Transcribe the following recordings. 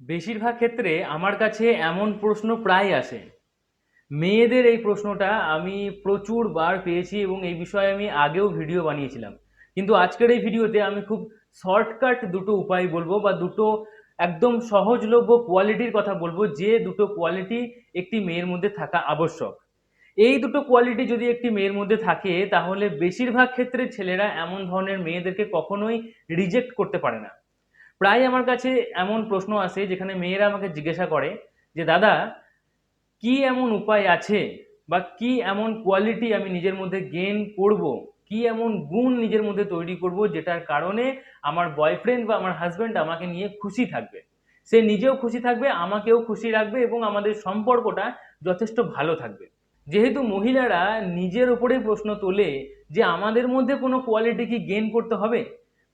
বেশিরভাগ ক্ষেত্রে আমার কাছে এমন প্রশ্ন প্রায় আসে। মেয়েদের এই প্রশ্নটা আমি প্রচুর বার পেয়েছি এবং এই বিষয়ে আমি আগেও ভিডিও বানিয়েছিলাম। কিন্তু আজকের এই ভিডিওতে আমি খুব শর্টকাট দুটো উপায় বলব বা দুটো একদম সহজলভ্য কোয়ালিটির কথা বলব যে দুটো কোয়ালিটি একটি মেয়ের মধ্যে থাকা আবশ্যক। এই দুটো কোয়ালিটি যদি একটি মেয়ের মধ্যে থাকে, তাহলে বেশিরভাগ ক্ষেত্রে ছেলেরা এমন ধরনের মেয়েদেরকে কখনোই রিজেক্ট করতে পারে না। প্রায় আমার কাছে এমন প্রশ্ন আসে যেখানে মেয়েরা আমাকে জিজ্ঞাসা করে যে, দাদা, কি এমন উপায় আছে বা কি এমন কোয়ালিটি আমি নিজের মধ্যে গেইন করব? কি এমন গুণ নিজের মধ্যে তৈরি করব যেটার কারণে আমার বয়ফ্রেন্ড বা আমার হাজব্যান্ড আমাকে নিয়ে খুশি থাকবে? সে নিজেও খুশি থাকবে, আমাকেও খুশি রাখবে এবং আমাদের সম্পর্কটা যথেষ্ট ভালো থাকবে। যেহেতু মহিলারা নিজের উপরেই প্রশ্ন তোলে যে, আমাদের মধ্যে কোনো কোয়ালিটি কি গেইন করতে হবে?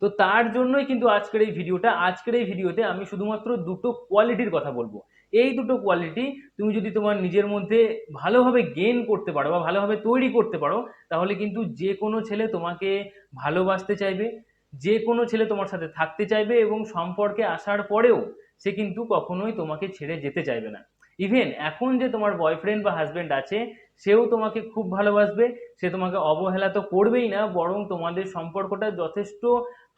তো তার জন্যই কিন্তু আজকের এই ভিডিওটা, আজকের এই ভিডিওতে আমি শুধুমাত্র দুটো কোয়ালিটির কথা বলব। এই দুটো কোয়ালিটি তুমি যদি তোমার নিজের মধ্যে ভালোভাবে গেন করতে পারো বা ভালোভাবে তৈরি করতে পারো, তাহলে কিন্তু যে কোনো ছেলে তোমাকে ভালোবাসতে চাইবে, যে কোনো ছেলে তোমার সাথে থাকতে চাইবে এবং সম্পর্কে আসার পরেও সে কিন্তু কখনোই তোমাকে ছেড়ে যেতে চাইবে না। ইভেন এখন যে তোমার বয়ফ্রেন্ড বা হাজব্যান্ড আছে, সেও তোমাকে খুব ভালোবাসবে, সে তোমাকে অবহেলা তো করবেই না, বরং তোমাদের সম্পর্কটা যথেষ্ট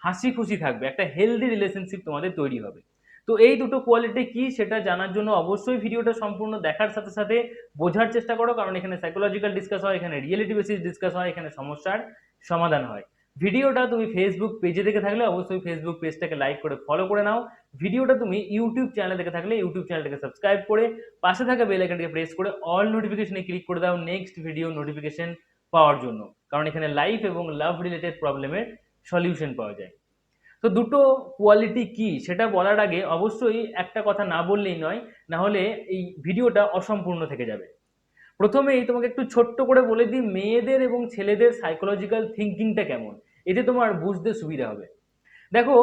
হাসি খুশি থাকবে, একটা হেলদি রিলেশনশিপ তোমাদের তৈরি হবে। তো এই দুটো কোয়ালিটি কি সেটা জানার জন্য অবশ্যই ভিডিওটা সম্পূর্ণ দেখার সাথে সাথে বোঝার চেষ্টা করো, কারণ এখানে সাইকোলজিক্যাল ডিসকাস হয়, এখানে রিয়েলিটি বেসিস ডিসকাস হয়, এখানে সমস্যার সমাধান হয়। ভিডিওটা তুমি ফেসবুক পেজে দেখে থাকলে অবশ্যই ফেসবুক পেজটাকে লাইক করে ফলো করে নাও। ভিডিওটা তুমি ইউটিউব চ্যানেলে দেখে থাকলে ইউটিউব চ্যানেলটাকে সাবস্ক্রাইব করে, পাশে থাকা বেল আইকনটিকে প্রেস করে অল নোটিফিকেশনে ক্লিক করে দাও নেক্সট ভিডিও নোটিফিকেশন পাওয়ার জন্য। কারণ এখানে লাইফ এবং লাভ রিলেটেড প্রবলেমের সলিউশন পাওয়া যায়। তো দুটো কোয়ালিটি কি সেটা বলার আগে অবশ্যই একটা কথা না বললেই নয় না হলে এই ভিডিওটা অসম্পূর্ণ থেকে যাবে। প্রথমেই তোমাকে একটু ছোট্ট করে বলে দিই, মেয়েদের এবং ছেলেদের সাইকোলজিক্যাল থিঙ্কিংটা কেমন? এতে তোমার বুঝতে সুবিধা হবে। দেখো,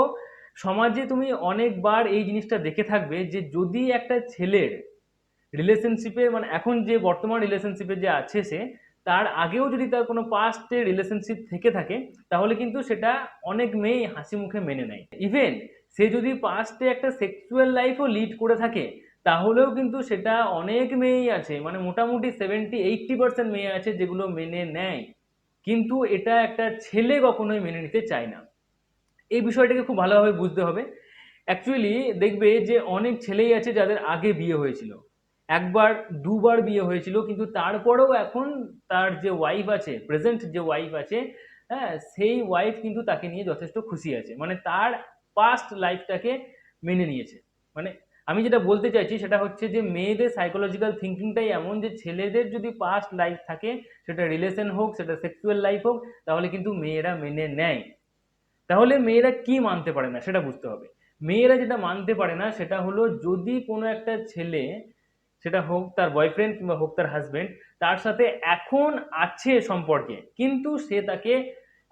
সমাজে তুমি অনেকবার এই জিনিসটা দেখে থাকবে যে, যদি একটা ছেলের রিলেশনশিপে মানে এখন যে বর্তমান রিলেশনশিপে যে আছে সে, তার আগেও যদি তার কোনো পাস্টে রিলেশনশিপ থেকে থাকে, তাহলে কিন্তু সেটা অনেক মেয়েই হাসি মুখে মেনে নেয়। ইভেন সে যদি পাস্টে একটা সেক্সুয়াল লাইফও লিড করে থাকে তাহলেও কিন্তু সেটা অনেক মেয়েই আছে মানে মোটামুটি সেভেন্টি এইটটি পার্সেন্ট মেয়ে আছে যেগুলো মেনে নেয়। কিন্তু এটা একটা ছেলে কখনোই মেনে নিতে চায় না। এই বিষয়টাকে খুব ভালোভাবে বুঝতে হবে। অ্যাকচুয়ালি দেখবে যে অনেক ছেলেই আছে যাদের আগে বিয়ে হয়েছিল। একবার, দুবার বিয়ে হয়েছিল, কিন্তু তারপরেও এখন তার যে ওয়াইফ আছে প্রেজেন্ট যে ওয়াইফ আছে হ্যাঁ সেই ওয়াইফ কিন্তু তাকে নিয়ে যথেষ্ট খুশি আছে। মানে তার পাস্ট লাইফটাকে মেনে নিয়েছে। মানে আমি যেটা বলতে চাইছি সেটা হচ্ছে যে মেয়েদের সাইকোলজিক্যাল থিঙ্কিংটাই এমন যে ছেলেদের যদি পাস্ট লাইফ থাকে, সেটা রিলেশন হোক, সেটা সেক্সুয়াল লাইফ হোক, তাহলে কিন্তু মেয়েরা মেনে নেয়। তাহলে মেয়েরা কি মানতে পারে না সেটা বুঝতে হবে। মেয়েরা যেটা মানতে পারে না সেটা হলো যদি কোনো একটা ছেলে, সেটা হোক তার বয়ফ্রেন্ড কিংবা হোক তার হাজবেন্ড তার সাথে এখন আছে সম্পর্কে, কিন্তু সে তাকে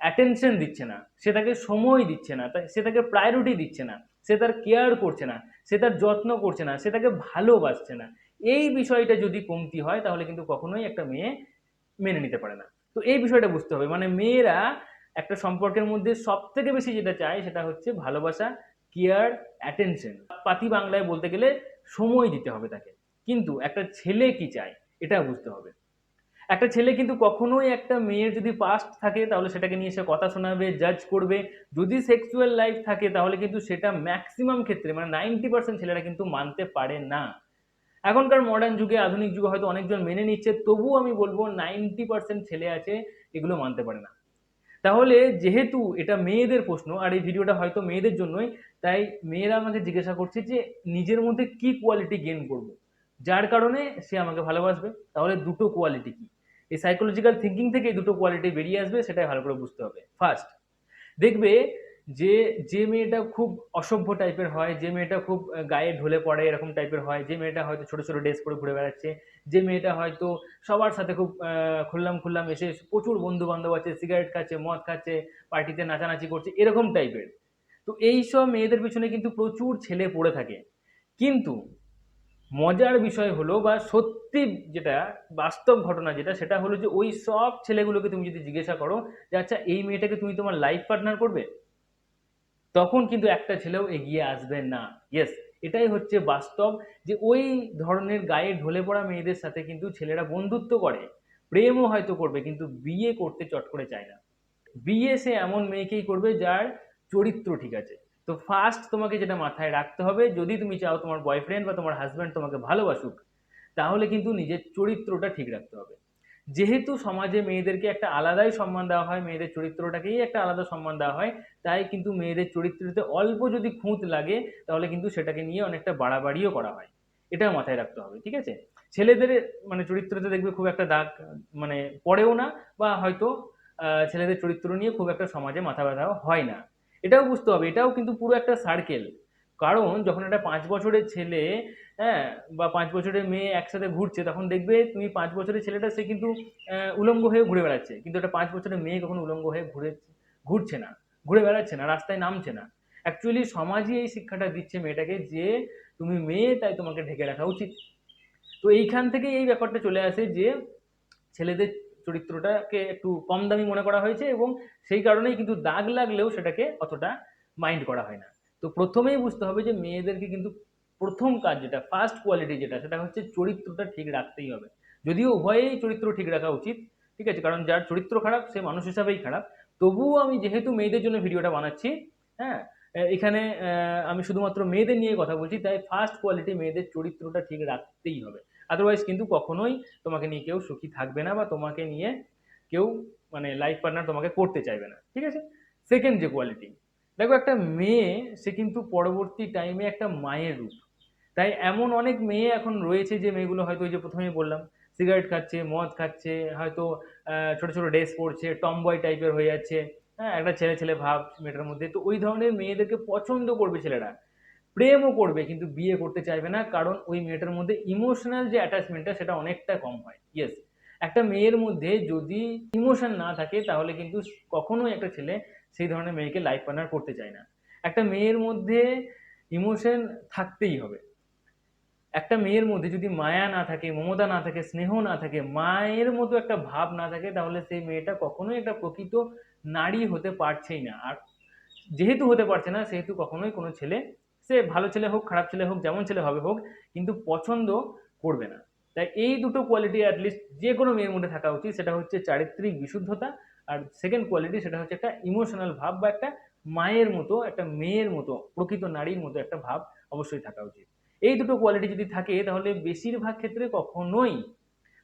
অ্যাটেনশন দিচ্ছে না, সে তাকে সময় দিচ্ছে না সে তাকে প্রায়োরিটি দিচ্ছে না, সে তার কেয়ার করছে না, সে তার যত্ন করছে না, সে তাকে ভালোবাসছে না। এই বিষয়টা যদি কমতি হয়, তাহলে কিন্তু কখনোই একটা মেয়ে মেনে নিতে পারে না। তো এই বিষয়টা বুঝতে হবে। মানে মেয়েরা একটা সম্পর্কের মধ্যে সব থেকে বেশি যেটা চায়, সেটা হচ্ছে ভালোবাসা কেয়ার অ্যাটেনশন পাতি বাংলায় বলতে গেলে সময় দিতে হবে তাকে। কিন্তু একটা ছেলে কি চায়, এটা বুঝতে হবে। একটা ছেলে কিন্তু কখনোই একটা মেয়ের যদি পাস্ট থাকে, তাহলে সেটাকে নিয়ে সে কথা শোনাবে জাজ করবে। যদি সেক্সুয়াল লাইফ থাকে, তাহলে কিন্তু সেটা ম্যাক্সিমাম ক্ষেত্রে মানে নাইনটি পার্সেন্ট ছেলেরা কিন্তু মানতে পারে না। এখনকার মডার্ন যুগে, আধুনিক যুগে হয়তো অনেকজন মেনে নিচ্ছে, তবুও আমি বলব নাইনটি পার্সেন্ট ছেলে আছে, এগুলো মানতে পারে না। তাহলে যেহেতু এটা মেয়েদের প্রশ্ন, আর এই ভিডিওটা হয়তো মেয়েদের জন্যই, তাই মেয়েরা আমাকে জিজ্ঞাসা করছে যে নিজের মধ্যে কি কোয়ালিটি গেইন করব? যার কারণে সে আমাকে ভালোবাসবে। তাহলে দুটো কোয়ালিটি কি? এই সাইকোলজিক্যাল থিঙ্কিং থেকে দুটো কোয়ালিটি বেরিয়ে আসবে, সেটাই ভালো করে বুঝতে হবে। ফার্স্ট দেখবে যে যে মেয়েটা খুব অসভ্য টাইপের হয়, যে মেয়েটা খুব গায়ে ঢলে পড়ে এরকম টাইপের হয়, যে মেয়েটা হয়তো ছোট ছোট ড্রেস পরে ঘুরে বেড়াচ্ছে, যে মেয়েটা হয়তো সবার সাথে খুব খুললাম খুল্লাম এসে প্রচুর বন্ধু বান্ধব আছে সিগারেট খাচ্ছে, মদ খাচ্ছে পার্টিতে নাচানাচি করছে, এরকম টাইপের তো এই সব মেয়েদের পিছনে কিন্তু প্রচুর ছেলে পড়ে থাকে। কিন্তু মজার বিষয় হলো বা সত্যি যেটা, বাস্তব ঘটনা যেটা, সেটা হলো যে ওই সব ছেলেগুলোকে তুমি যদি জিজ্ঞাসা করো যে আচ্ছা এই মেয়েটাকে তুমি তোমার লাইফ পার্টনার করবে? তখন কিন্তু একটা ছেলেও এগিয়ে আসবে না। ইয়েস এটাই হচ্ছে বাস্তব যে ওই ধরনের গায়ে ঢলে পড়া মেয়েদের সাথে কিন্তু ছেলেরা বন্ধুত্ব করে, প্রেমও হয়তো করবে, কিন্তু বিয়ে করতে চট করে চায় না। বিয়ে সে এমন মেয়েকেই করবে যার চরিত্র ঠিক আছে। তো ফার্স্ট তোমাকে যেটা মাথায় রাখতে হবে, যদি তুমি চাও তোমার বয়ফ্রেন্ড বা তোমার হাজব্যান্ড তোমাকে ভালোবাসুক, তাহলে কিন্তু নিজের চরিত্রটা ঠিক রাখতে হবে। যেহেতু সমাজে মেয়েদেরকে একটা আলাদাই সম্মান দেওয়া হয়, মেয়েদের চরিত্রটাকেই একটা আলাদা সম্মান দেওয়া হয়, তাই কিন্তু মেয়েদের চরিত্রতে অল্প যদি খুঁত লাগে, তাহলে কিন্তু সেটাকে নিয়ে অনেকটা বাড়াবাড়িও করা হয়। এটাও মাথায় রাখতে হবে, ঠিক আছে? ছেলেদের মানে চরিত্রতে দেখবে খুব একটা দাগ মানে পড়েও না, বা হয়তো ছেলেদের চরিত্র নিয়ে খুব একটা সমাজে মাথা ব্যথাও হয় না। এটাও বুঝতে হবে, এটাও কিন্তু পুরো একটা সার্কেল কারণ যখন একটা পাঁচ বছরের ছেলে হ্যাঁ বা পাঁচ বছরের মেয়ে একসাথে ঘুরছে, তখন দেখবে তুমি পাঁচ বছরের ছেলেটা, সে কিন্তু উলঙ্গ হয়ে ঘুরে বেড়াচ্ছে। কিন্তু একটা পাঁচ বছরের মেয়ে কখনো উলঙ্গ হয়ে ঘুরে, ঘুরছে না, ঘুরে বেড়াচ্ছে না, রাস্তায় নামছে না। অ্যাকচুয়ালি সমাজই এই শিক্ষাটা দিচ্ছে মেয়েটাকে যে, তুমি মেয়ে, তাই তোমাকে ঢেকে রাখা উচিত। তো এইখান থেকে এই ব্যাপারটা চলে আসে যে, ছেলেদের চরিত্রটাকে একটু কম দামি মনে করা হয়েছে এবং সেই কারণেই কিন্তু দাগ লাগলেও সেটাকে অতটা মাইন্ড করা হয় না। তো প্রথমেই বুঝতে হবে যে মেয়েদেরকে কিন্তু প্রথম কাজ যেটা ফার্স্ট কোয়ালিটি যেটা, সেটা হচ্ছে চরিত্রটা ঠিক রাখতেই হবে। যদিও উভয়েই চরিত্র ঠিক রাখা উচিত, ঠিক আছে? কারণ যার চরিত্র খারাপ, সে মানুষ হিসাবেই খারাপ। তবুও আমি যেহেতু মেয়েদের জন্য ভিডিওটা বানাচ্ছি হ্যাঁ? এখানে আমি শুধুমাত্র মেয়েদের নিয়ে কথা বলছি, তাই ফার্স্ট কোয়ালিটি মেয়েদের চরিত্রটা ঠিক রাখতেই হবে। আদারওয়াইজ কিন্তু কখনোই তোমাকে নিয়ে কেউ সুখী থাকবে না বা তোমাকে নিয়ে কেউ মানে লাইফ পার্টনার তোমাকে করতে চাইবে না, ঠিক আছে? সেকেন্ড যে কোয়ালিটি দেখো একটা মেয়ে, সে কিন্তু পরবর্তী টাইমে একটা মায়ের রূপ। তাই এমন অনেক মেয়ে এখন রয়েছে যে মেয়েগুলো হয়তো ওই যে প্রথমেই বললাম সিগারেট খাচ্ছে, মদ খাচ্ছে, হয়তো ছোট ছোট ড্রেস পরছে টমবয় টাইপের হয়ে যাচ্ছে হ্যাঁ একটা ছেলে ছেলে ভাব, মেয়েটার মধ্যে। তো ওই ধরনের মেয়েদেরকে পছন্দ করবে ছেলেরা। প্রেমও করবে, কিন্তু বিয়ে করতে চাইবে না, কারণ ওই মেয়েটার মধ্যে ইমোশনাল যে অ্যাটাচমেন্টটা সেটা অনেকটা কম হয়। ইয়েস একটা মেয়ের মধ্যে যদি ইমোশন না থাকে, তাহলে কিন্তু কখনোই একটা ছেলে সেই ধরনের মেয়েকে লাইফ পার্টনার করতে চায় না। একটা মেয়ের মধ্যে ইমোশন থাকতেই হবে। একটা মেয়ের মধ্যে যদি মায়া না থাকে, মমতা না থাকে, স্নেহ না থাকে, মায়ের মতো একটা ভাব না থাকে, তাহলে সেই মেয়েটা কখনোই একটা প্রকৃত নারী হতে পারছেই না। আর যেহেতু হতে পারছে না, সেহেতু কখনোই কোনো ছেলে সে ভালো ছেলে হোক, খারাপ ছেলে হোক, যেমন ছেলে হবে হোক, কিন্তু পছন্দ করবে না। তাই এই দুটো কোয়ালিটি অ্যাটলিস্ট যে কোনো মেয়ের মধ্যে থাকা উচিত, সেটা হচ্ছে চারিত্রিক বিশুদ্ধতা আর সেকেন্ড কোয়ালিটি সেটা হচ্ছে একটা ইমোশনাল ভাব বা একটা মায়ের মতো, একটা মেয়ের মতো, প্রকৃত নারীর মতো একটা ভাব অবশ্যই থাকা উচিত। এই দুটো কোয়ালিটি যদি থাকে, তাহলে বেশিরভাগ ক্ষেত্রে কখনোই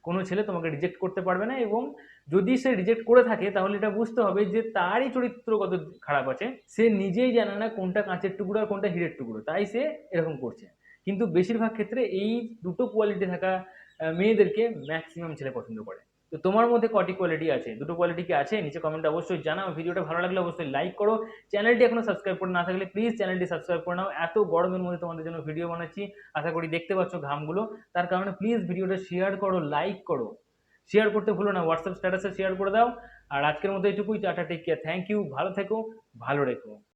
কোনো ছেলে তোমাকে রিজেক্ট করতে পারবে না এবং যদি সে রিজেক্ট করে থাকে তাহলে এটা বুঝতে হবে যে তারই চরিত্র কত খারাপ আছে। সে নিজেই জানে না কোনটা কাঁচের টুকরো আর কোনটা হিরের টুকরো। তাই সে এরকম করছে। কিন্তু বেশিরভাগ ক্ষেত্রে এই দুটো কোয়ালিটি থাকা মেয়েদেরকে ম্যাক্সিমাম ছেলে পছন্দ করে। তো তোমার মধ্যে কটি কোয়ালিটি আছে? দুটো কোয়ালিটি কি আছে? নিচে কমেন্টে অবশ্যই জানাও। ভিডিওটা ভালো লাগলে অবশ্যই লাইক করো। চ্যানেলটি এখনও সাবস্ক্রাইব করে না থাকলে প্লিজ চ্যানেলটি সাবস্ক্রাইব করে নাও। এত গরমের মধ্যে তোমাদের জন্য ভিডিও বানাচ্ছি। আশা করি দেখতে পাচ্ছ ঘামগুলো। তার কারণে প্লিজ ভিডিওটা শেয়ার করো লাইক করো। শেয়ার করতে ভুলো না। হোয়াটসঅ্যাপ স্ট্যাটাসে শেয়ার করে দাও। আর আজকের মতো এইটুকুই tata take care thank you ভালো থেকো। ভালো রেখো।